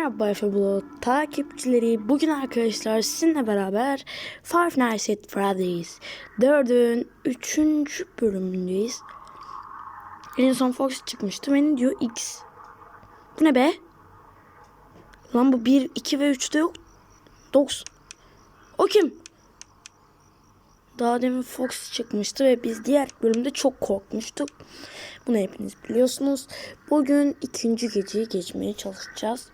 Merhaba Bulut takipçileri. Bugün arkadaşlar sizinle beraber Five Nights at Freddy's 4'ün 3. bölümündeyiz. En son Fox çıkmıştı. Beni diyor X. Bu ne be? Lan bu 1, 2 ve 3'te yok. 9. O kim? Daha demin Fox çıkmıştı ve biz diğer bölümde çok korkmuştuk. Bunu hepiniz biliyorsunuz. Bugün ikinci geceyi geçmeye çalışacağız.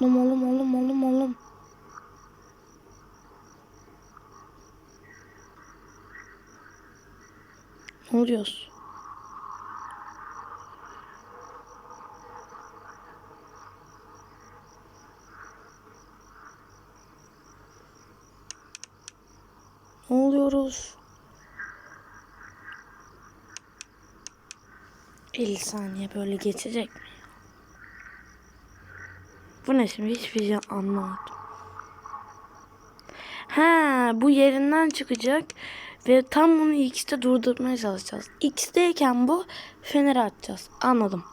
Oğlum oğlum oğlum oğlum oğlum. Ne oluyoruz? Ne oluyoruz? 50 saniye böyle geçecek mi? Bu ne şimdi hiçbir şey anlamadım. Ha bu yerinden çıkacak ve tam bunu X'te durdurmaya çalışacağız. X'teyken bu feneri atacağız. Anladım.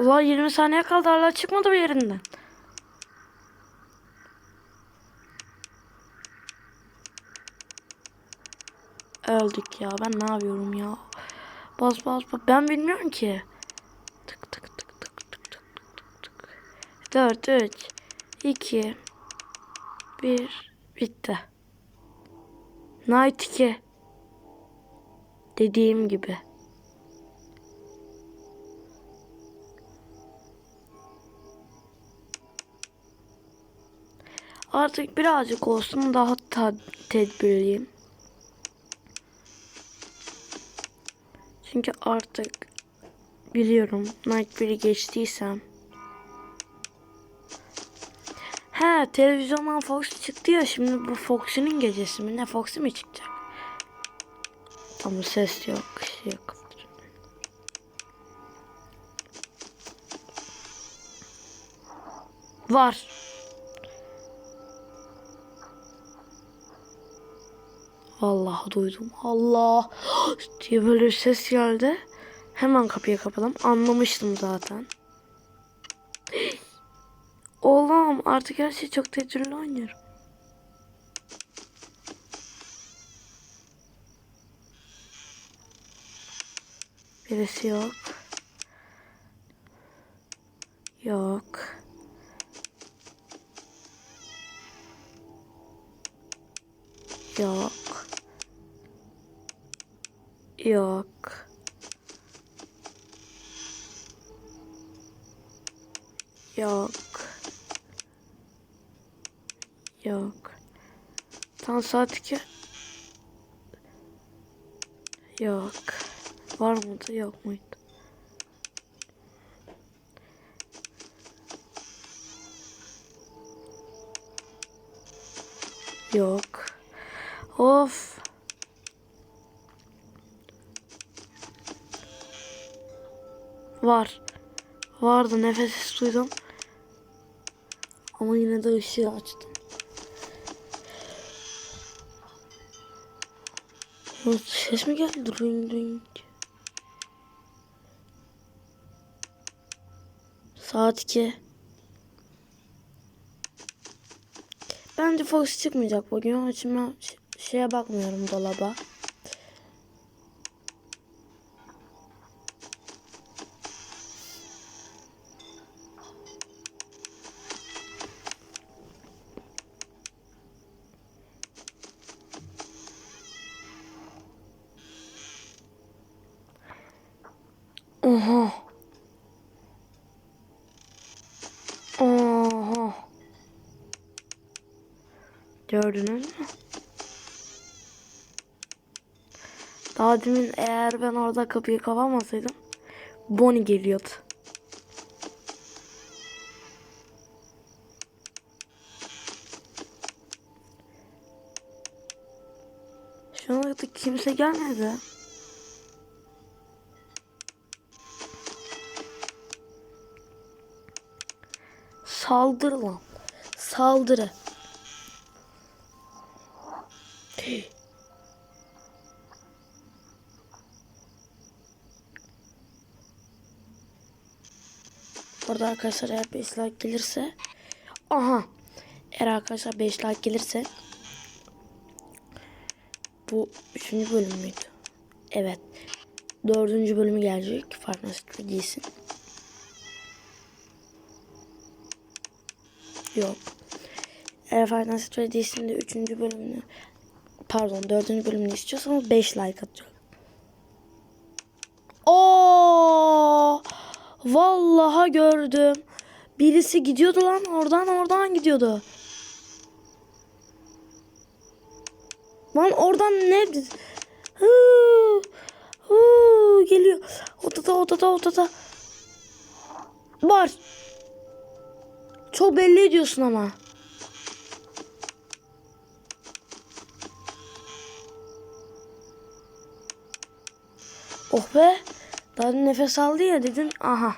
Allah 20 saniye kaldı hala çıkmadı bu yerinden. Öldük ya ben ne yapıyorum ya. Bas bas bas ben bilmiyorum ki. Tık tık tık tık tık tık tık tık. 4 3 2 1 bitti. Night 2 dediğim gibi. Artık birazcık olsun daha tedbirliyim. Çünkü artık biliyorum Night 1'i geçtiysem. He televizyondan Fox çıktı ya şimdi bu Fox'un gecesi mi ne Fox'u mu çıkacak? Ama ses yok şey yok. Var. Vallahi duydum. Allah diye böyle bir ses geldi. Hemen kapıyı kapadım. Anlamıştım zaten. Oğlum artık her şey çok tecrübeli oynuyorum. Birisi yok. Yok. Yok. Yok. Yok. Yok. Tam saat 2. Yok. Var mıydı yok muydu? Var. Vardı nefes duydum. Ama yine de ışığı açtım. Ses mi geldi? Ring ring. Saat 2. Bence Fox çıkmayacak bugün. Onun şeye bakmıyorum dolaba. Gördünüz mü? Daha demin eğer ben orada kapıyı kapamasaydım Bonnie geliyordu. Şu an kimse gelmedi. Saldır lan. Saldırı. Burada arkadaşlar eğer 5 like gelirse Aha Eğer arkadaşlar 5 like gelirse Bu 3. bölüm müydü? Evet 4. bölümü gelecek at Freddy's'in Yok Eğer at Freddy's'in de 3. bölümünü Pardon 4. bölümünü istiyorsanız 5 like atacak Oo! Vallahi gördüm. Birisi gidiyordu lan oradan oradan gidiyordu. Lan oradan ne? Huu, huu, geliyor. Odada odada odada. Var. Çok belli ediyorsun ama. Oh be. Daha nefes aldı ya dedin. Aha.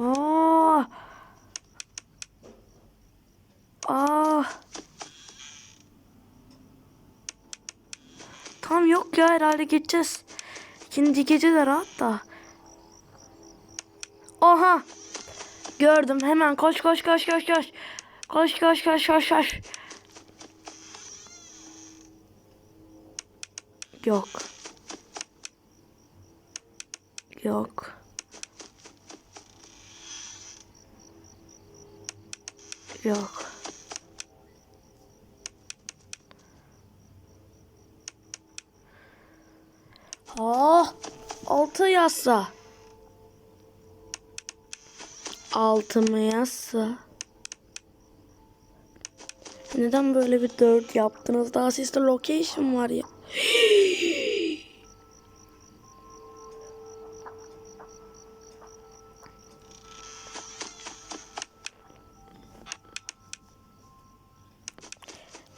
Aa. Aa. Tam yok ya herhalde geçeceğiz. İkinci gece de rahat da. Aha. Gördüm hemen koş koş koş koş koş. Koş koş koş koş koş. Yok. Yok. Yok. Ah, altı yazsa. Altı mı yazsa? Neden böyle bir dört yaptınız? Daha sizde location var ya.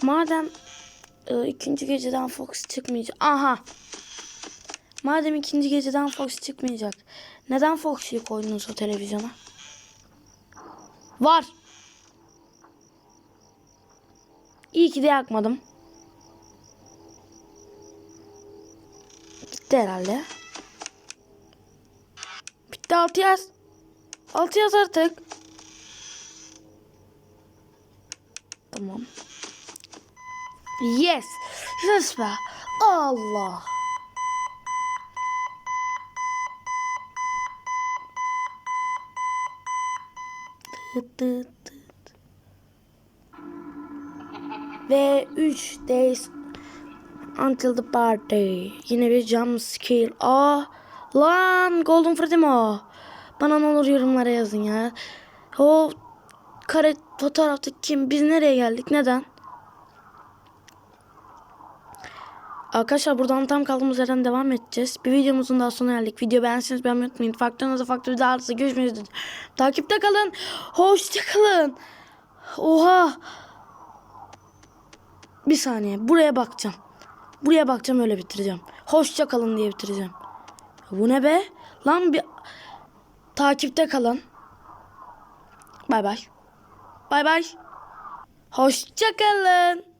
Madem e, ikinci geceden Fox çıkmayacak. Aha. Madem ikinci geceden Fox çıkmayacak. Neden Fox'u koydunuz o televizyona? Var. İyi ki de yakmadım. Gitti herhalde. Bitti altı yaz. Altı yaz artık. Tamam. Yes. Yes be. Allah. Tıt tıt tıt. Ve 3 days until the party. Yine bir jump scare. Aa lan Golden Freddy mi o? Bana ne olur yorumlara yazın ya. O kare fotoğraftaki kim? Biz nereye geldik? Neden? Arkadaşlar buradan tam kaldığımız yerden devam edeceğiz. Bir videomuzun daha sonuna geldik. Video beğenseniz beğenmeyi unutmayın. Faktörünüzü faktörü daha hızlı görüşmek üzere. Takipte kalın. Hoşça kalın. Oha. Bir saniye. Buraya bakacağım. Buraya bakacağım öyle bitireceğim. Hoşça kalın diye bitireceğim. Bu ne be? Lan bir takipte kalın. Bay bay. Bay bay. Hoşça kalın.